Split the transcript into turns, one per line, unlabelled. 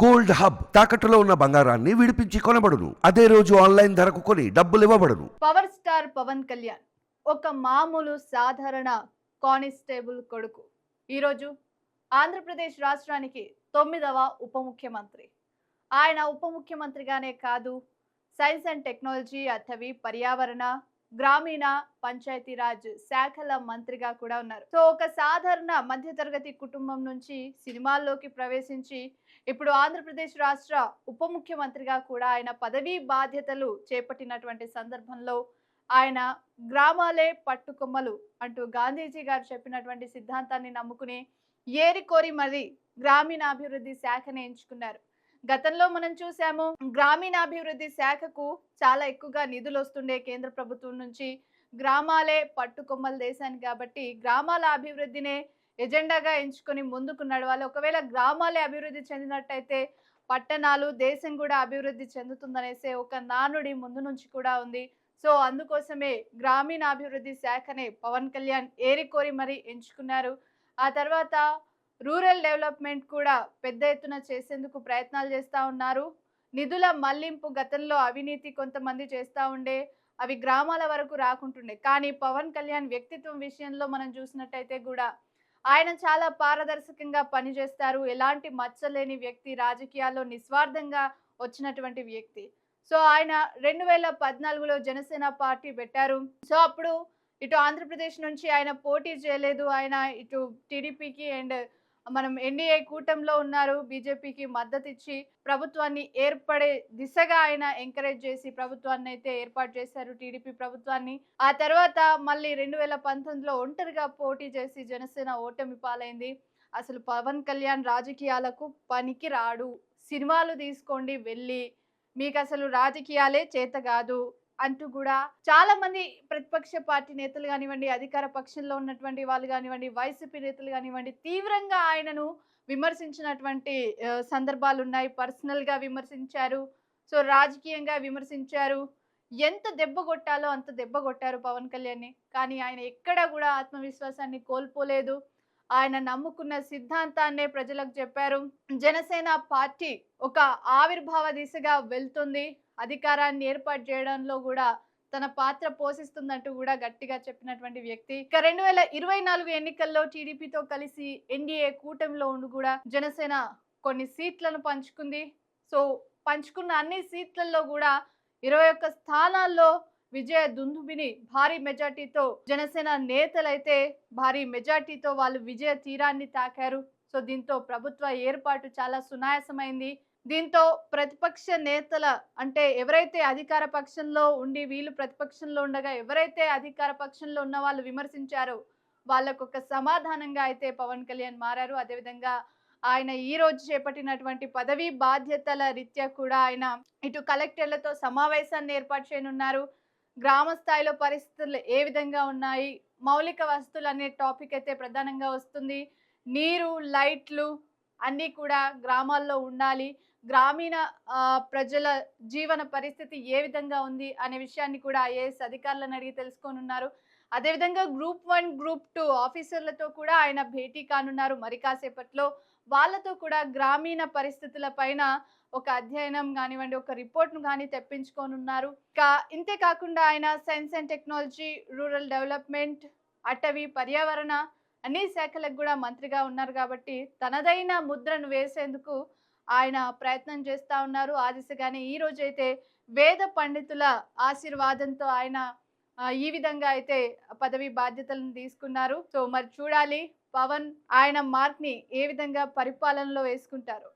Gold hub తాకట్టులో ఉన్న బంగారాన్ని విడిపించి కొనబడును. అదే రోజు ఆన్లైన్ ధరకు కొని డబ్బులు ఇవ్వబడును.
పవర్ స్టార్ పవన్ కళ్యాణ్ ఒక మామూలు సాధారణ కానిస్టేబుల్ కొడుకు. ఈరోజు ఆంధ్రప్రదేశ్ రాష్ట్రానికి తొమ్మిదవ ఉప ముఖ్యమంత్రి. ఆయన ఉప ముఖ్యమంత్రిగానే కాదు సైన్స్ అండ్ టెక్నాలజీ అటవీ పర్యావరణ గ్రామీణ పంచాయతీరాజ్ శాఖల మంత్రిగా కూడా ఉన్నారు. సో ఒక సాధారణ మధ్యతరగతి కుటుంబం నుంచి సినిమాల్లోకి ప్రవేశించి ఇప్పుడు ఆంధ్రప్రదేశ్ రాష్ట్ర ఉప ముఖ్యమంత్రిగా కూడా ఆయన పదవీ బాధ్యతలు చేపట్టినటువంటి సందర్భంలో ఆయన గ్రామాలే పట్టుకొమ్మలు అంటూ గాంధీజీ గారు చెప్పినటువంటి సిద్ధాంతాన్ని నమ్ముకుని ఏరికోరి మరి గ్రామీణాభివృద్ధి శాఖని ఎంచుకున్నారు. గతంలో మనం చూసాము గ్రామీణాభివృద్ధి శాఖకు చాలా ఎక్కువగా నిధులు వస్తుండే కేంద్ర ప్రభుత్వం నుంచి. గ్రామాలే పట్టుకొమ్మల దేశాన్ని కాబట్టి గ్రామాల అభివృద్ధినే ఎజెండాగా ఎంచుకొని ముందుకు నడవాలి. ఒకవేళ గ్రామాలే అభివృద్ధి చెందినట్టయితే పట్టణాలు దేశం కూడా అభివృద్ధి చెందుతుందనేసే ఒక నానుడి ముందు నుంచి కూడా ఉంది. సో అందుకోసమే గ్రామీణ అభివృద్ధి శాఖనే పవన్ కళ్యాణ్ ఏరికోరి మరీ ఎంచుకున్నారు. ఆ తర్వాత రూరల్ డెవలప్మెంట్ కూడా పెద్ద ఎత్తున చేసేందుకు ప్రయత్నాలు చేస్తూ ఉన్నారు. నిధుల మళ్ళింపు గతంలో అవినీతి కొంతమంది చేస్తూ ఉండే అవి గ్రామాల వరకు రాకుంటుండే. కానీ పవన్ కళ్యాణ్ వ్యక్తిత్వం విషయంలో మనం చూసినట్టయితే కూడా ఆయన చాలా పారదర్శకంగా పనిచేస్తారు. ఎలాంటి మచ్చలేని వ్యక్తి రాజకీయాల్లో నిస్వార్థంగా వచ్చినటువంటి వ్యక్తి. సో ఆయన రెండు వేల పద్నాలుగులో జనసేన పార్టీ పెట్టారు. సో అప్పుడు ఇటు ఆంధ్రప్రదేశ్ నుంచి ఆయన పోటీ చేయలేదు. ఆయన ఇటు టీడీపీకి అండ్ మనం ఎన్డీఏ కూటమిలో ఉన్నారు బీజేపీకి మద్దతు ఇచ్చి ప్రభుత్వాన్ని ఏర్పడే దిశగా ఆయన ఎంకరేజ్ చేసి ప్రభుత్వాన్ని అయితే ఏర్పాటు చేశారు టీడీపీ ప్రభుత్వాన్ని. ఆ తర్వాత మళ్ళీ రెండు వేల పంతొమ్మిదిలో ఒంటరిగా పోటీ చేసి జనసేన ఓటమి పాలైంది. అసలు పవన్ కళ్యాణ్ రాజకీయాలకు పనికి రాడు సినిమాలు తీసుకోండి వెళ్ళి. మీకు అసలు రాజకీయాలే చేత కాదు. అంటూ కూడా చాలా మంది ప్రతిపక్ష పార్టీ నేతలు కానివ్వండి అధికార పక్షంలో ఉన్నటువంటి వాళ్ళు కానివ్వండి వైసీపీ నేతలు కానివ్వండి తీవ్రంగా ఆయనను విమర్శించినటువంటి సందర్భాలు ఉన్నాయి పర్సనల్గా విమర్శించారు. సో రాజకీయంగా విమర్శించారు. ఎంత దెబ్బ కొట్టాలో అంత దెబ్బ కొట్టారు పవన్ కళ్యాణ్ని. కానీ ఆయన ఎక్కడా కూడా ఆత్మవిశ్వాసాన్ని కోల్పోలేదు. ఆయన నమ్ముకున్న సిద్ధాంతాన్నే ప్రజలకు చెప్పారు. జనసేన పార్టీ ఒక ఆవిర్భావ దిశగా వెళ్తుంది. అధికారాన్ని ఏర్పాటు చేయడంలో కూడా తన పాత్ర పోషిస్తుందంటూ కూడా గట్టిగా చెప్పినటువంటి వ్యక్తి. ఇక రెండు వేల ఇరవై నాలుగు ఎన్నికల్లో టీడీపీతో కలిసి ఎన్డీఏ కూటమిలో ఉండి కూడా జనసేన కొన్ని సీట్లను పంచుకుంది. సో పంచుకున్న అన్ని సీట్లలో కూడా ఇరవై ఒక్క స్థానాల్లో విజయ దుందుబిని భారీ మెజార్టీతో జనసేన నేతలైతే భారీ మెజార్టీతో వాళ్ళు విజయ తీరాన్ని తాకారు. సో దీంతో ప్రభుత్వ ఏర్పాటు చాలా సునాయాసమైంది. దీంతో ప్రతిపక్ష నేతల అంటే ఎవరైతే అధికార పక్షంలో ఉండి వీళ్ళు ప్రతిపక్షంలో ఉండగా ఎవరైతే అధికార పక్షంలో ఉన్న వాళ్ళు విమర్శించారో వాళ్ళకు ఒక సమాధానంగా అయితే పవన్ కళ్యాణ్ మారారు. అదేవిధంగా ఆయన ఈ రోజు చేపట్టినటువంటి పదవీ బాధ్యతల రీత్యా కూడా ఆయన ఇటు కలెక్టర్లతో సమావేశాన్ని ఏర్పాటు చేయనున్నారు. గ్రామ స్థాయిలో పరిస్థితులు ఏ విధంగా ఉన్నాయి? మౌలిక వస్తువులు అనే టాపిక్ అయితే ప్రధానంగా వస్తుంది. నీరు లైట్లు అన్నీ కూడా గ్రామాల్లో ఉండాలి. గ్రామీణ ప్రజల జీవన పరిస్థితి ఏ విధంగా ఉంది అనే విషయాన్ని కూడా ఐఏఎస్ అధికారులను అడిగి తెలుసుకోనున్నారు అదేవిధంగా గ్రూప్ వన్ గ్రూప్ టూ ఆఫీసర్లతో కూడా ఆయన భేటీ కానున్నారు. మరి కాసేపట్లో వాళ్ళతో కూడా గ్రామీణ పరిస్థితుల పైన ఒక అధ్యయనం కానివ్వండి ఒక రిపోర్ట్ను కానీ తెప్పించుకోనున్నారు ఇంకా ఇంతే కాకుండా ఆయన science and technology rural development అటవీ పర్యావరణ అన్ని శాఖలకు కూడా మంత్రిగా ఉన్నారు కాబట్టి తనదైన ముద్రను వేసేందుకు ఆయన ప్రయత్నం చేస్తూ ఉన్నారు. ఆ దిశగానే ఈ రోజైతే వేద పండితుల ఆశీర్వాదంతో ఆయన ఈ విధంగా అయితే పదవి బాధ్యతలను తీసుకున్నారు. సో మరి చూడాలి. పవన్ ఆయన మార్క్ని ఏ విధంగా పరిపాలనలో వేసుకుంటారు?